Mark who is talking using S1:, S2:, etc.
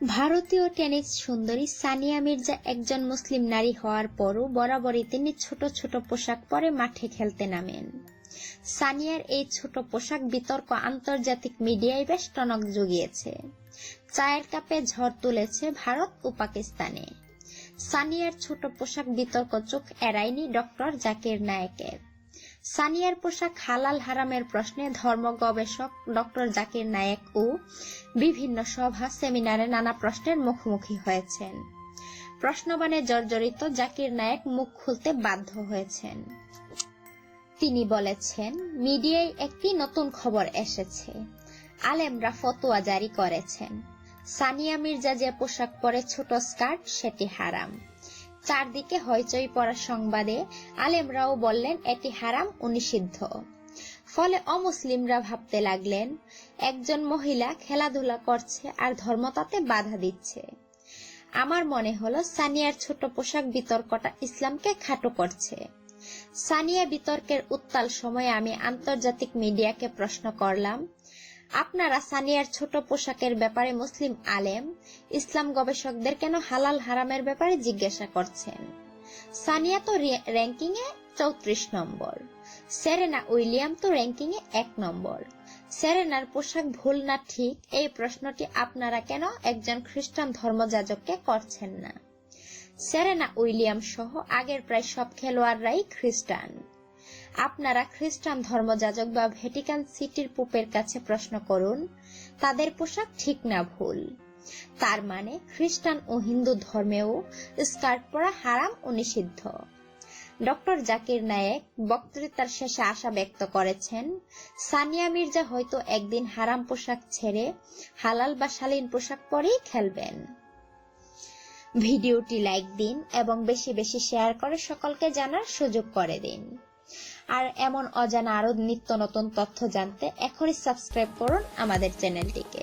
S1: ভারতীয় টেনিস সুন্দরী সানিয়া মির্জা একজন মুসলিম নারী হওয়ার পরও বরাবরই তিনি ছোট ছোট পোশাক পরে মাঠে খেলতে নামেন। সানিয়ার এই ছোট পোশাক বিতর্ক আন্তর্জাতিক মিডিয়ায় বেশ টনক জুগিয়েছে। চায়ের কাপে ঝড় তুলেছে ভারত ও পাকিস্তানে। সানিয়ার ছোট পোশাক বিতর্ক চোখ এড়ায়নি ডক্টর জাকির নায়েকের। সানিয়ার পোশাক হালাল হারামের প্রশ্নে ধর্ম গবেষক ডক্টর জাকির নায়েক ও বিভিন্ন সভা, সেমিনারে নানা প্রশ্নের মুখোমুখি হয়েছেন। প্রশ্নবাণে জর্জরিত জাকির নায়েক মুখ খুলতে বাধ্য হয়েছেন। তিনি বলেছেন, মিডিয়ায় একটি নতুন খবর এসেছে। আলেমরা ফতোয়া জারি করেছেন। সানিয়া মির্জা যে পোশাক পরে ছোট স্কার্ট, সেটি হারাম। চারদিকে হইচই পড়া সংবাদে আলেমরাও বললেন, এটি হারাম ও নিষিদ্ধ। ফলে অমুসলিমরা ভাবতে লাগলেন, একজন মহিলা খেলাধুলা করছে আর ধর্ম তাতে বাধা দিচ্ছে। আমার মনে হলো সানিয়ার ছোট পোশাক বিতর্কটা ইসলামকে খাটো করছে। সানিয়া বিতর্কের উত্তাল সময়ে আমি আন্তর্জাতিক মিডিয়াকে প্রশ্ন করলাম আপনারা সানিয়ার ছোট পোশাকের ব্যাপারে মুসলিম আলেম, ইসলাম গবেষকদের কেন হালাল হারামের ব্যাপারে জিজ্ঞাসা করছেন? সানিয়া তো র্যাঙ্কিং এ চৌত্রিশ নম্বর। সেরেনা উইলিয়াম তো র্যাঙ্কিং এ এক নম্বর। সেরেনার পোশাক ভুল না ঠিক? এই প্রশ্নটি আপনারা কেন একজন খ্রিস্টান ধর্মযাজককে করছেন না? সেরেনা উইলিয়াম সহ আগের প্রায় সব খেলোয়াড়রাই খ্রিস্টান। আপনারা খ্রিস্টান ধর্মযাজক বা ভ্যাটিকান সিটির পোপের কাছে প্রশ্ন করুন, তাদের পোশাক ঠিক না ভুল। তার মানে খ্রিস্টান ও হিন্দু ধর্মেও স্কার্ট পরা হারাম ও নিষিদ্ধ। ডক্টর জাকির নায়েক বক্তৃতার শেষে আশা ব্যক্ত করেছেন, সানিয়া মির্জা হয়তো একদিন হারাম পোশাক ছেড়ে হালাল বা শালীন পোশাক পরেই খেলবেন। ভিডিওটি লাইক দিন এবং বেশি বেশি শেয়ার করে সকলকে জানার সুযোগ করে দিন। আর এমন অজানা আরও নিত্য নতুন তথ্য জানতে এখনই সাবস্ক্রাইব করুন আমাদের চ্যানেলটিকে।